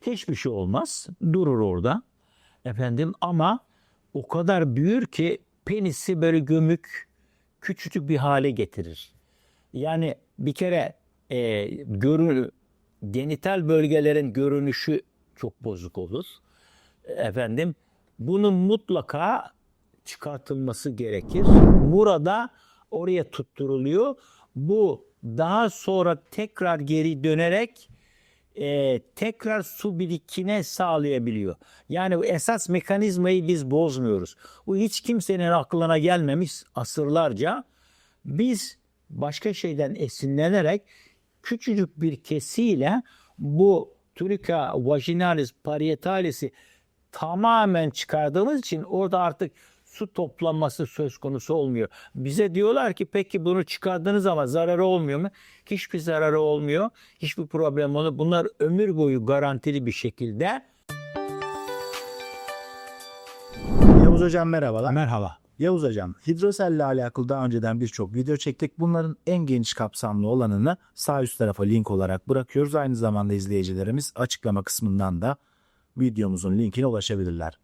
Hiçbir şey olmaz. Durur orada. Efendim ama o kadar büyür ki penisi böyle gömük küçücük bir hale getirir. Yani bir kere e, görü, genital bölgelerin görünüşü çok bozuk olur. Efendim bunun mutlaka çıkartılması gerekir. Burada oraya tutturuluyor. Bu daha sonra tekrar geri dönerek e, tekrar su birikine sağlayabiliyor. Yani esas mekanizmayı biz bozmuyoruz. Bu hiç kimsenin aklına gelmemiş asırlarca. Biz başka şeyden esinlenerek küçücük bir kesiyle bu tunica vaginalis parietalis'i tamamen çıkardığımız için orada artık su toplanması söz konusu olmuyor. Bize diyorlar ki peki bunu çıkardınız ama zararı olmuyor mu? Hiçbir zararı olmuyor. Hiçbir problem olmuyor. Bunlar ömür boyu garantili bir şekilde Yavuz Hocam merhabalar. Merhaba. Yavuz Hocam, hidrosel ile alakalı daha önceden birçok video çektik. Bunların en geniş kapsamlı olanını sağ üst tarafa link olarak bırakıyoruz. Aynı zamanda izleyicilerimiz açıklama kısmından da videomuzun linkine ulaşabilirler.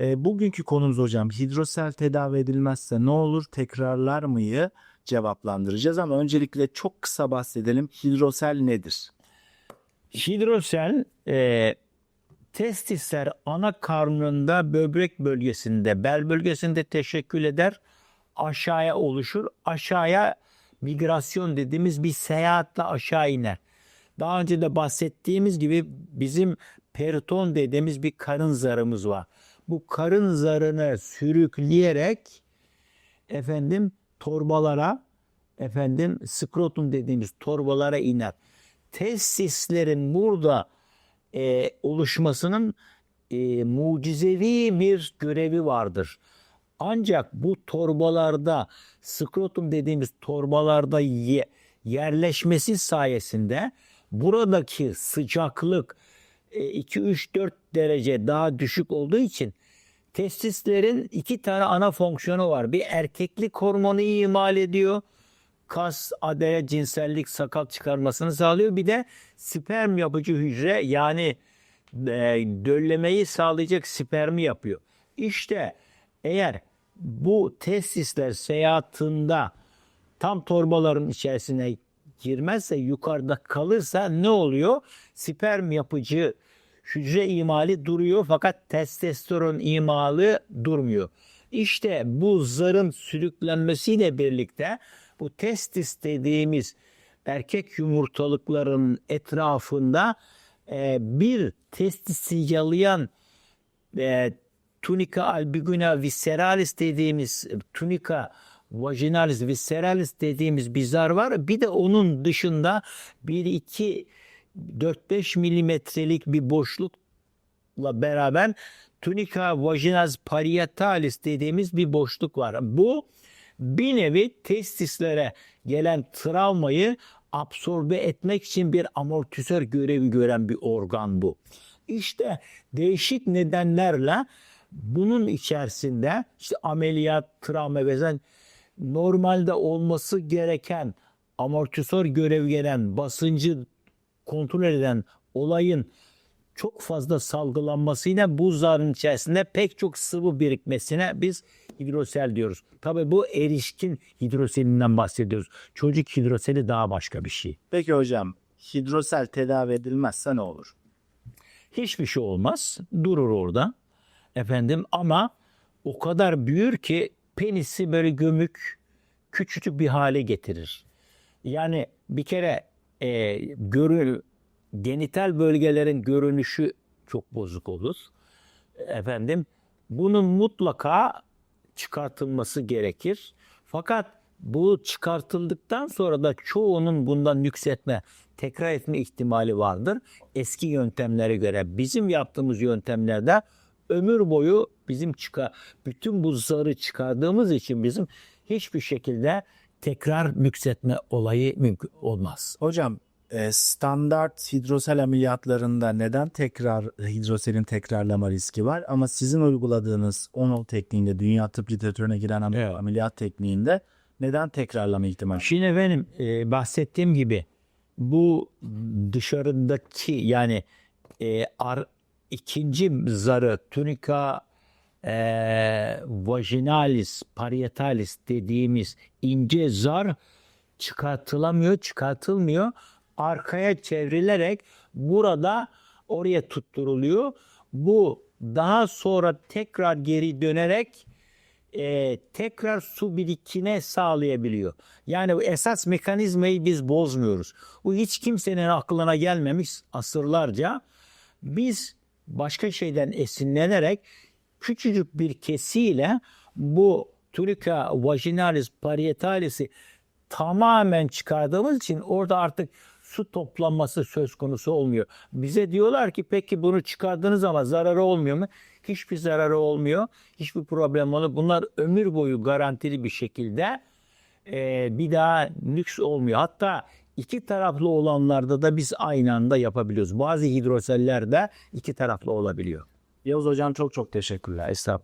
E, bugünkü konumuz hocam hidrosel tedavi edilmezse ne olur tekrarlar mıyı cevaplandıracağız ama öncelikle çok kısa bahsedelim. Hidrosel nedir? Hidrosel e, testisler ana karnında böbrek bölgesinde, bel bölgesinde teşekkül eder. Aşağıya oluşur. Aşağıya migrasyon dediğimiz bir seyahatle aşağı iner. Daha önce de bahsettiğimiz gibi bizim periton dediğimiz bir karın zarımız var. Bu karın zarını sürükleyerek efendim torbalara efendim skrotum dediğimiz torbalara iner. Testislerin burada e, oluşmasının e, mucizevi bir görevi vardır. Ancak bu torbalarda skrotum dediğimiz torbalarda ye- yerleşmesi sayesinde buradaki sıcaklık 2-3-4 derece daha düşük olduğu için testislerin iki tane ana fonksiyonu var. Bir erkeklik hormonu imal ediyor. Kas, adaya, cinsellik, sakal çıkarmasını sağlıyor. Bir de sperm yapıcı hücre yani e, döllemeyi sağlayacak spermi yapıyor. İşte eğer bu testisler seyahatinde tam torbaların içerisine girmezse yukarıda kalırsa ne oluyor? Sperm yapıcı hücre imali duruyor fakat testosteron imalı durmuyor. İşte bu zarın sürüklenmesiyle birlikte bu testis dediğimiz erkek yumurtalıkların etrafında e, bir testisi yalayan e, tunica albiguna visceralis dediğimiz tunica vaginalis visceralis dediğimiz bir zar var. Bir de onun dışında bir iki 4-5 milimetrelik bir boşlukla beraber tunica vaginalis parietalis dediğimiz bir boşluk var. Bu bir nevi testislere gelen travmayı absorbe etmek için bir amortisör görevi gören bir organ bu. İşte değişik nedenlerle bunun içerisinde işte ameliyat, travma ve normalde olması gereken amortisör görev gelen basıncı kontrol eden olayın çok fazla salgılanmasıyla bu zarın içerisinde pek çok sıvı birikmesine biz hidrosel diyoruz. Tabii bu erişkin hidroselinden bahsediyoruz. Çocuk hidroseli daha başka bir şey. Peki hocam, hidrosel tedavi edilmezse ne olur? Hiçbir şey olmaz. Durur orada. Efendim ama o kadar büyür ki penisi böyle gömük küçücük bir hale getirir. Yani bir kere e, görü, genital bölgelerin görünüşü çok bozuk olur. Efendim bunun mutlaka çıkartılması gerekir. Fakat bu çıkartıldıktan sonra da çoğunun bundan yükseltme, tekrar etme ihtimali vardır. Eski yöntemlere göre bizim yaptığımız yöntemlerde ömür boyu bizim çıkar bütün bu zarı çıkardığımız için bizim hiçbir şekilde tekrar nüksetme olayı mümkün olmaz. Hocam e, standart hidrosel ameliyatlarında neden tekrar hidroselin tekrarlama riski var ama sizin uyguladığınız ONOL tekniğinde dünya tıp literatürüne giren am- Evet. ameliyat tekniğinde neden tekrarlama ihtimali? Şimdi benim e, bahsettiğim gibi bu dışarıdaki yani e, ar, ikinci zarı tunica e, vaginalis parietalis dediğimiz ince zar çıkartılamıyor, çıkartılmıyor. Arkaya çevrilerek burada oraya tutturuluyor. Bu daha sonra tekrar geri dönerek e, tekrar su birikine sağlayabiliyor. Yani esas mekanizmayı biz bozmuyoruz. Bu hiç kimsenin aklına gelmemiş asırlarca. Biz başka şeyden esinlenerek küçücük bir kesiyle bu tunica vaginalis parietalis'i tamamen çıkardığımız için orada artık su toplanması söz konusu olmuyor. Bize diyorlar ki peki bunu çıkardınız ama zararı olmuyor mu? Hiçbir zararı olmuyor. Hiçbir problem olmuyor. Bunlar ömür boyu garantili bir şekilde e, bir daha lüks olmuyor. Hatta iki taraflı olanlarda da biz aynı anda yapabiliyoruz. Bazı hidrosellerde iki taraflı olabiliyor. Yavuz Hocam çok çok teşekkürler. Estağfurullah.